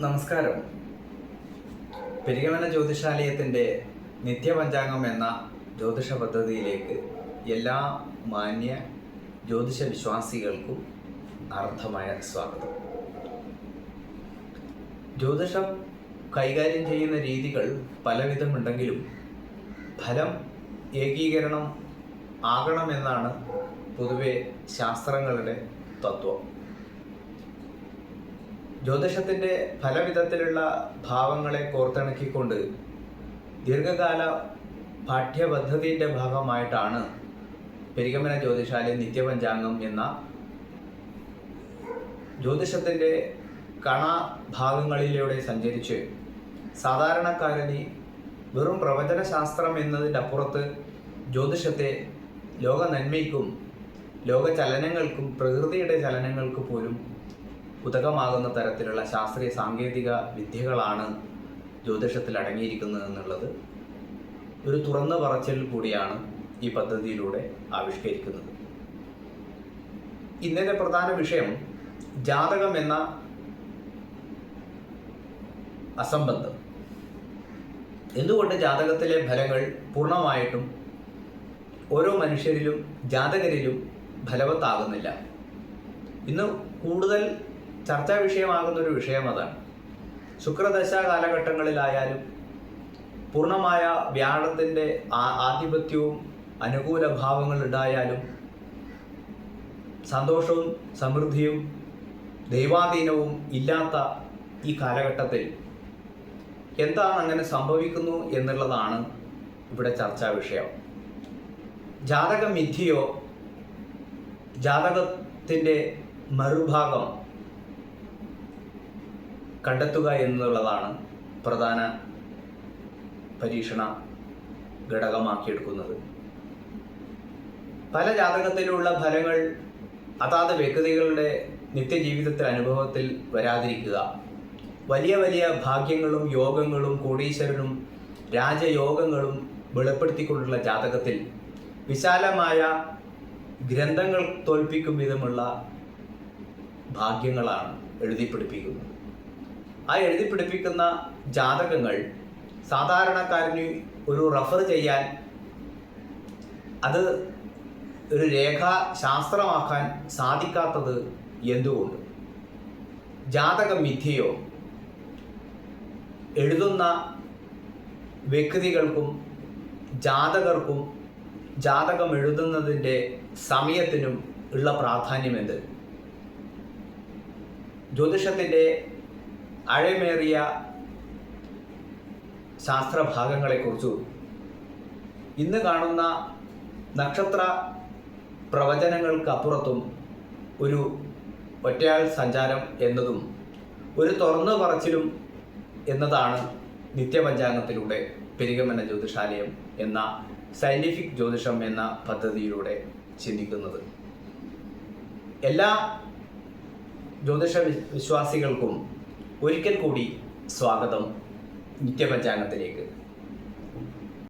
നമസ്കാരം. പെരുകമന ജ്യോതിഷാലയത്തിന്റെ നിത്യപഞ്ചാംഗം എന്ന ജ്യോതിഷ പദ്ധതിയിലേക്ക് എല്ലാ മാന്യ ജ്യോതിഷ വിശ്വാസികൾക്കും അർത്ഥമായ സ്വാഗതം. ജ്യോതിഷം കൈകാര്യം ചെയ്യുന്ന രീതികൾ പലവിധമുണ്ടെങ്കിലും ഫലം ഏകീകരണം ആകണമെന്നാണ് പൊതുവെ ശാസ്ത്രങ്ങളുടെ തത്വം. ജ്യോതിഷത്തിന്റെ പലവിധത്തിലുള്ള ഭാവങ്ങളെ കോർത്തിണക്കിക്കൊണ്ട് ദീർഘകാല പാഠ്യപദ്ധതിയുടെ ഭാഗമായിട്ടാണ് പെരികമന ജ്യോതിഷാലയ നിത്യപഞ്ചാംഗം എന്ന ജ്യോതിഷത്തിന്റെ കണ ഭാഗങ്ങളിലൂടെ സഞ്ചരിച്ച് സാധാരണക്കാരന് വെറും പ്രവചനശാസ്ത്രം എന്നതിന്റെ അപ്പുറത്ത് ജ്യോതിഷത്തെ ലോക നന്മയ്ക്കും ലോക ചലനങ്ങൾക്കും പ്രകൃതിയുടെ ചലനങ്ങൾക്ക് പോലും ഉതകമാകുന്ന തരത്തിലുള്ള ശാസ്ത്രീയ സാങ്കേതിക വിദ്യകളാണ് ജ്യോതിഷത്തിൽ അടങ്ങിയിരിക്കുന്നത് എന്നുള്ളത് ഒരു തുറന്ന പറച്ചിൽ കൂടിയാണ് ഈ പദ്ധതിയിലൂടെ ആവിഷ്കരിക്കുന്നത്. ഇന്നത്തെ പ്രധാന വിഷയം ജാതകം എന്ന അസംബന്ധം. എന്തുകൊണ്ട് ജാതകത്തിലെ ഫലങ്ങൾ പൂർണമായിട്ടും ഓരോ മനുഷ്യരിലും ജാതകരിലും ഫലവത്താകുന്നില്ല? ഇന്ന് കൂടുതൽ ചർച്ചാ വിഷയമാകുന്ന ഒരു വിഷയം അതാണ്. ശുക്രദശ കാലഘട്ടങ്ങളിലായാലും പൂർണമായ വ്യാഴത്തിന്റെ ആധിപത്യവും അനുകൂല ഭാവങ്ങൾ ഉണ്ടായാലും സന്തോഷവും സമൃദ്ധിയും ദൈവാധീനവും ഇല്ലാത്ത ഈ കാലഘട്ടത്തിൽ എന്താണ് അങ്ങനെ സംഭവിക്കുന്നു എന്നുള്ളതാണ് ഇവിടെ ചർച്ചാ വിഷയം. ജാതക മിഥ്യയോ ജാതകത്തിന്റെ മറുഭാഗം കണ്ടെത്തുക എന്നുള്ളതാണ് പ്രധാന പരീക്ഷണ ഘടകമാക്കിയെടുക്കുന്നത്. പല ജാതകത്തിലുള്ള ഫലങ്ങൾ അതാത് വ്യക്തികളുടെ നിത്യജീവിതത്തിൽ അനുഭവത്തിൽ വരാതിരിക്കുക. വലിയ വലിയ ഭാഗ്യങ്ങളും യോഗങ്ങളും കോടീശ്വരനും രാജയോഗങ്ങളും വെളിപ്പെടുത്തിക്കൊണ്ടുള്ള ജാതകത്തിൽ വിശാലമായ ഗ്രന്ഥങ്ങൾ തോൽപ്പിക്കും വിധമുള്ള ഭാഗ്യങ്ങളാണ് എഴുതിപ്പിടിപ്പിക്കുന്നത്. ആ എഴുതി പിടിപ്പിക്കുന്ന ജാതകങ്ങൾ സാധാരണക്കാരന് ഒരു റഫർ ചെയ്യാൻ അത് ഒരു രേഖാശാസ്ത്രമാക്കാൻ സാധിക്കാത്തത് എന്തുകൊണ്ട്? ജാതക മിഥ്യയോ? എഴുതുന്ന വ്യക്തികൾക്കും ജാതകർക്കും ജാതകം എഴുതുന്നതിന്റെ സമയത്തിനും ഉള്ള പ്രാധാന്യം എന്ത്? ജ്യോതിഷത്തിന്റെ അഴമേറിയ ശാസ്ത്രഭാഗങ്ങളെക്കുറിച്ചും. ഇന്ന് കാണുന്ന നക്ഷത്ര പ്രവചനങ്ങൾക്കപ്പുറത്തും ഒരു ഒറ്റയാൾ സഞ്ചാരം എന്നതും ഒരു തുറന്നു പറച്ചിലും എന്നതാണ് നിത്യപഞ്ചാംഗത്തിലൂടെ പെരുകമന ജ്യോതിഷാലയം എന്ന സയന്റിഫിക് ജ്യോതിഷം എന്ന പദ്ധതിയിലൂടെ ചിന്തിക്കുന്നത്. എല്ലാ ജ്യോതിഷ വിശ്വാസികൾക്കും ഒരിക്കൽ കൂടി സ്വാഗതം നിത്യപഞ്ചാംഗത്തിലേക്ക്.